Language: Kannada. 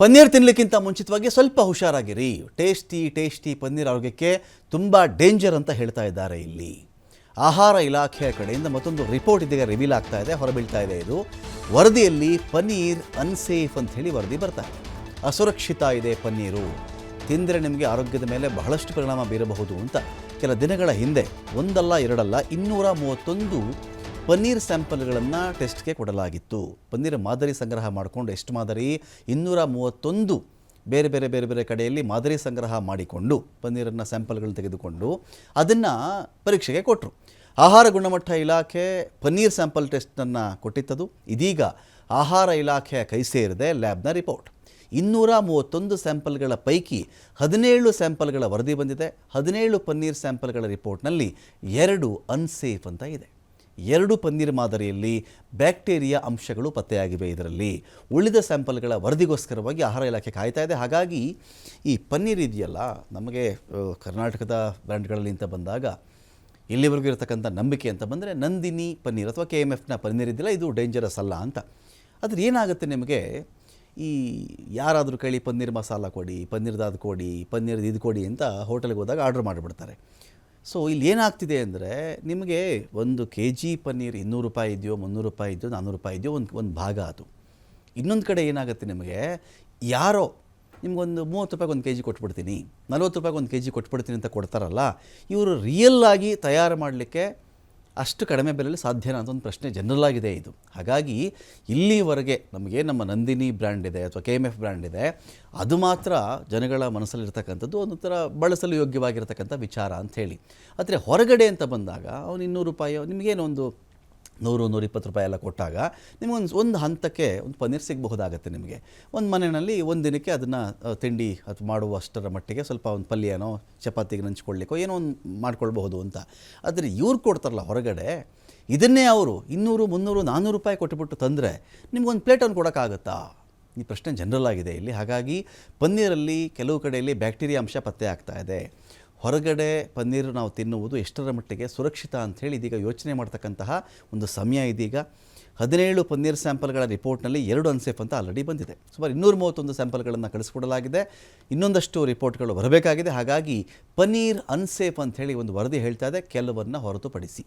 ಪನ್ನೀರ್ ತಿನ್ನಲಿಕ್ಕಿಂತ ಮುಂಚಿತವಾಗಿ ಸ್ವಲ್ಪ ಹುಷಾರಾಗಿರಿ. ಟೇಸ್ಟಿ ಟೇಸ್ಟಿ ಪನ್ನೀರ್ ಆರೋಗ್ಯಕ್ಕೆ ತುಂಬ ಡೇಂಜರ್ ಅಂತ ಹೇಳ್ತಾ ಇದ್ದಾರೆ ಇಲ್ಲಿ. ಆಹಾರ ಇಲಾಖೆಯ ಕಡೆಯಿಂದ ಮತ್ತೊಂದು ರಿಪೋರ್ಟ್ ಇದೀಗ ರಿವೀಲ್ ಆಗ್ತಾ ಇದೆ, ಹೊರಬೀಳ್ತಾ ಇದೆ ಇದು. ವರದಿಯಲ್ಲಿ ಪನ್ನೀರ್ ಅನ್ಸೇಫ್ ಅಂತ ಹೇಳಿ ವರದಿ ಬರ್ತಾ ಇದೆ. ಅಸುರಕ್ಷಿತ ಇದೆ ಪನ್ನೀರು. ತಿಂದರೆ ನಿಮಗೆ ಆರೋಗ್ಯದ ಮೇಲೆ ಬಹಳಷ್ಟು ಪರಿಣಾಮ ಬೀರಬಹುದು ಅಂತ. ಕೆಲ ದಿನಗಳ ಹಿಂದೆ ಒಂದಲ್ಲ, ಎರಡಲ್ಲ, ಇನ್ನೂರ ಮೂವತ್ತೊಂದು ಪನ್ನೀರ್ ಸ್ಯಾಂಪಲ್ಗಳನ್ನು ಟೆಸ್ಟ್ಗೆ ಕೊಡಲಾಗಿತ್ತು. ಪನ್ನೀರ್ ಮಾದರಿ ಸಂಗ್ರಹ ಮಾಡಿಕೊಂಡು ಎಷ್ಟು ಮಾದರಿ? ಇನ್ನೂರ ಮೂವತ್ತೊಂದು ಬೇರೆ ಬೇರೆ ಬೇರೆ ಬೇರೆ ಕಡೆಯಲ್ಲಿ ಮಾದರಿ ಸಂಗ್ರಹ ಮಾಡಿಕೊಂಡು ಪನ್ನೀರನ್ನು ಸ್ಯಾಂಪಲ್ಗಳನ್ನ ತೆಗೆದುಕೊಂಡು ಅದನ್ನು ಪರೀಕ್ಷೆಗೆ ಕೊಟ್ಟರು ಆಹಾರ ಗುಣಮಟ್ಟ ಇಲಾಖೆ ಪನ್ನೀರ್ ಸ್ಯಾಂಪಲ್ ಟೆಸ್ಟನ್ನು ಕೊಟ್ಟಿತ್ತದು. ಇದೀಗ ಆಹಾರ ಇಲಾಖೆಯ ಕೈ ಸೇರಿದೆ ಲ್ಯಾಬ್ನ ರಿಪೋರ್ಟ್. ಇನ್ನೂರ ಮೂವತ್ತೊಂದು ಸ್ಯಾಂಪಲ್ಗಳ ಪೈಕಿ ಹದಿನೇಳು ಸ್ಯಾಂಪಲ್ಗಳ ವರದಿ ಬಂದಿದೆ. ಹದಿನೇಳು ಪನ್ನೀರ್ ಸ್ಯಾಂಪಲ್ಗಳ ರಿಪೋರ್ಟ್ನಲ್ಲಿ ಎರಡು ಅನ್ಸೇಫ್ ಅಂತ ಇದೆ. ಎರಡು ಪನ್ನೀರ್ ಮಾದರಿಯಲ್ಲಿ ಬ್ಯಾಕ್ಟೀರಿಯಾ ಅಂಶಗಳು ಪತ್ತೆಯಾಗಿವೆ. ಇದರಲ್ಲಿ ಉಳಿದ ಸ್ಯಾಂಪಲ್ಗಳ ವರದಿಗೋಸ್ಕರವಾಗಿ ಆಹಾರ ಇಲಾಖೆ ಕಾಯ್ತಾ ಇದೆ. ಹಾಗಾಗಿ ಈ ಪನ್ನೀರ್ ಇದೆಯಲ್ಲ, ನಮಗೆ ಕರ್ನಾಟಕದ ಬ್ರ್ಯಾಂಡ್ಗಳಲ್ಲಿ ಅಂತ ಬಂದಾಗ ಇಲ್ಲಿವರೆಗೂ ಇರತಕ್ಕಂಥ ನಂಬಿಕೆ ಅಂತ ಬಂದರೆ ನಂದಿನಿ ಪನ್ನೀರ್ ಅಥವಾ ಕೆ ಎಂ ಎಫ್ನ ಪನ್ನೀರ್ ಇದೆಯಲ್ಲ, ಇದು ಡೇಂಜರಸ್ ಅಲ್ಲ ಅಂತ. ಆದರೆ ಏನಾಗುತ್ತೆ ನಿಮಗೆ? ಈ ಯಾರಾದರೂ ಕೇಳಿ ಪನ್ನೀರ್ ಮಸಾಲ ಕೊಡಿ, ಪನ್ನೀರ್ದಾದ ಕೊಡಿ, ಪನ್ನೀರ್ದು ಇದು ಕೊಡಿ ಅಂತ ಹೋಟೆಲ್ಗೆ ಹೋದಾಗ ಆರ್ಡ್ರ್ ಮಾಡಿಬಿಡ್ತಾರೆ. ಸೊ ಇಲ್ಲಿ ಏನಾಗ್ತಿದೆ ಅಂದರೆ ನಿಮಗೆ ಒಂದು ಕೆ ಜಿ ಪನ್ನೀರ್ ಇನ್ನೂರು ರೂಪಾಯಿ ಇದೆಯೋ, ಮುನ್ನೂರು ರೂಪಾಯಿ ಇದೆಯೋ, ನಾನ್ನೂರು ರೂಪಾಯಿ ಇದೆಯೋ, ಒಂದು ಒಂದು ಭಾಗ ಅದು. ಇನ್ನೊಂದು ಕಡೆ ಏನಾಗುತ್ತೆ ನಿಮಗೆ? ಯಾರೋ ನಿಮಗೊಂದು ಮೂವತ್ತು ರೂಪಾಯಿಗೆ ಒಂದು ಕೆ ಜಿ ಕೊಟ್ಬಿಡ್ತೀನಿ, ನಲ್ವತ್ತು ರೂಪಾಯಿಗೆ ಒಂದು ಕೆ ಜಿ ಕೊಟ್ಬಿಡ್ತೀನಿ ಅಂತ ಕೊಡ್ತಾರಲ್ಲ, ಇವರು ರಿಯಲ್ ಆಗಿ ತಯಾರು ಮಾಡಲಿಕ್ಕೆ ಅಷ್ಟು ಕಡಿಮೆ ಬೆಲೆಯಲ್ಲಿ ಸಾಧ್ಯನಾ ಅಂತ ಒಂದು ಪ್ರಶ್ನೆ ಜನರಲ್ ಆಗಿದೆ ಇದು. ಹಾಗಾಗಿ ಇಲ್ಲಿವರೆಗೆ ನಮಗೆ ನಮ್ಮ ನಂದಿನಿ ಬ್ರ್ಯಾಂಡ್ ಇದೆ ಅಥವಾ ಕೆ ಎಂ ಎಫ್ ಬ್ರ್ಯಾಂಡ್ ಇದೆ, ಅದು ಮಾತ್ರ ಜನಗಳ ಮನಸ್ಸಲ್ಲಿರ್ತಕ್ಕಂಥದ್ದು ಒಂದು ಥರ ಬಳಸಲು ಯೋಗ್ಯವಾಗಿರ್ತಕ್ಕಂಥ ವಿಚಾರ ಅಂತ ಹೇಳಿ. ಆದರೆ ಹೊರಗಡೆ ಅಂತ ಬಂದಾಗ ಅವನು ಇನ್ನೂರು ರೂಪಾಯಿ ನಿಮಗೇನು ಒಂದು ನೂರು, ನೂರಿಪ್ಪತ್ತು ರೂಪಾಯಿ ಎಲ್ಲ ಕೊಟ್ಟಾಗ ನಿಮಗೊಂದು ಒಂದು ಹಂತಕ್ಕೆ ಒಂದು ಪನ್ನೀರ್ ಸಿಗಬಹುದಾಗತ್ತೆ ನಿಮಗೆ. ಒಂದು ಮನೆಯಲ್ಲಿ ಒಂದು ದಿನಕ್ಕೆ ಅದನ್ನು ತಿಂಡಿ ಅದು ಮಾಡುವಷ್ಟರ ಮಟ್ಟಿಗೆ ಸ್ವಲ್ಪ ಒಂದು ಪಲ್ಯನೋ, ಚಪಾತಿಗೆ ನಂಚ್ಕೊಳ್ಳಿಕ್ಕೋ ಏನೋ ಒಂದು ಮಾಡ್ಕೊಳ್ಬಹುದು ಅಂತ. ಆದರೆ ಇವ್ರು ಕೊಡ್ತಾರಲ್ಲ ಹೊರಗಡೆ, ಇದನ್ನೇ ಅವರು ಇನ್ನೂರು, ಮುನ್ನೂರು ನಾನ್ನೂರು ರೂಪಾಯಿ ಕೊಟ್ಟುಬಿಟ್ಟು ತಂದರೆ ನಿಮ್ಗೊಂದು ಪ್ಲೇಟನ್ನು ಕೊಡೋಕ್ಕಾಗತ್ತಾ? ಈ ಪ್ರಶ್ನೆ ಜನರಲ್ ಆಗಿದೆ ಇಲ್ಲಿ. ಹಾಗಾಗಿ ಪನ್ನೀರಲ್ಲಿ ಕೆಲವು ಕಡೆಯಲ್ಲಿ ಬ್ಯಾಕ್ಟೀರಿಯಾ ಅಂಶ ಪತ್ತೆ ಆಗ್ತಾ ಇದೆ. ಹೊರಗಡೆ ಪನ್ನೀರು ನಾವು ತಿನ್ನುವುದು ಎಷ್ಟರ ಮಟ್ಟಿಗೆ ಸುರಕ್ಷಿತ ಅಂಥೇಳಿ ಇದೀಗ ಯೋಚನೆ ಮಾಡ್ತಕ್ಕಂತಹ ಒಂದು ಸಮಯ ಇದೀಗ. ಹದಿನೇಳು ಪನ್ನೀರ್ ಸ್ಯಾಂಪಲ್ಗಳ ರಿಪೋರ್ಟ್ನಲ್ಲಿ ಎರಡು ಅನ್ಸೇಫ್ ಅಂತ ಆಲ್ರೆಡಿ ಬಂದಿದೆ. ಸುಮಾರು ಇನ್ನೂರ ಮೂವತ್ತೊಂದು ಸ್ಯಾಂಪಲ್ಗಳನ್ನು ಕಳಿಸ್ಕೊಡಲಾಗಿದೆ. ಇನ್ನೊಂದಷ್ಟು ರಿಪೋರ್ಟ್ಗಳು ಬರಬೇಕಾಗಿದೆ. ಹಾಗಾಗಿ ಪನ್ನೀರ್ ಅನ್ಸೇಫ್ ಅಂಥೇಳಿ ಒಂದು ವರದಿ ಹೇಳ್ತಾ ಇದೆ. ಕೆಲವನ್ನು ಹೊರತುಪಡಿಸಿ.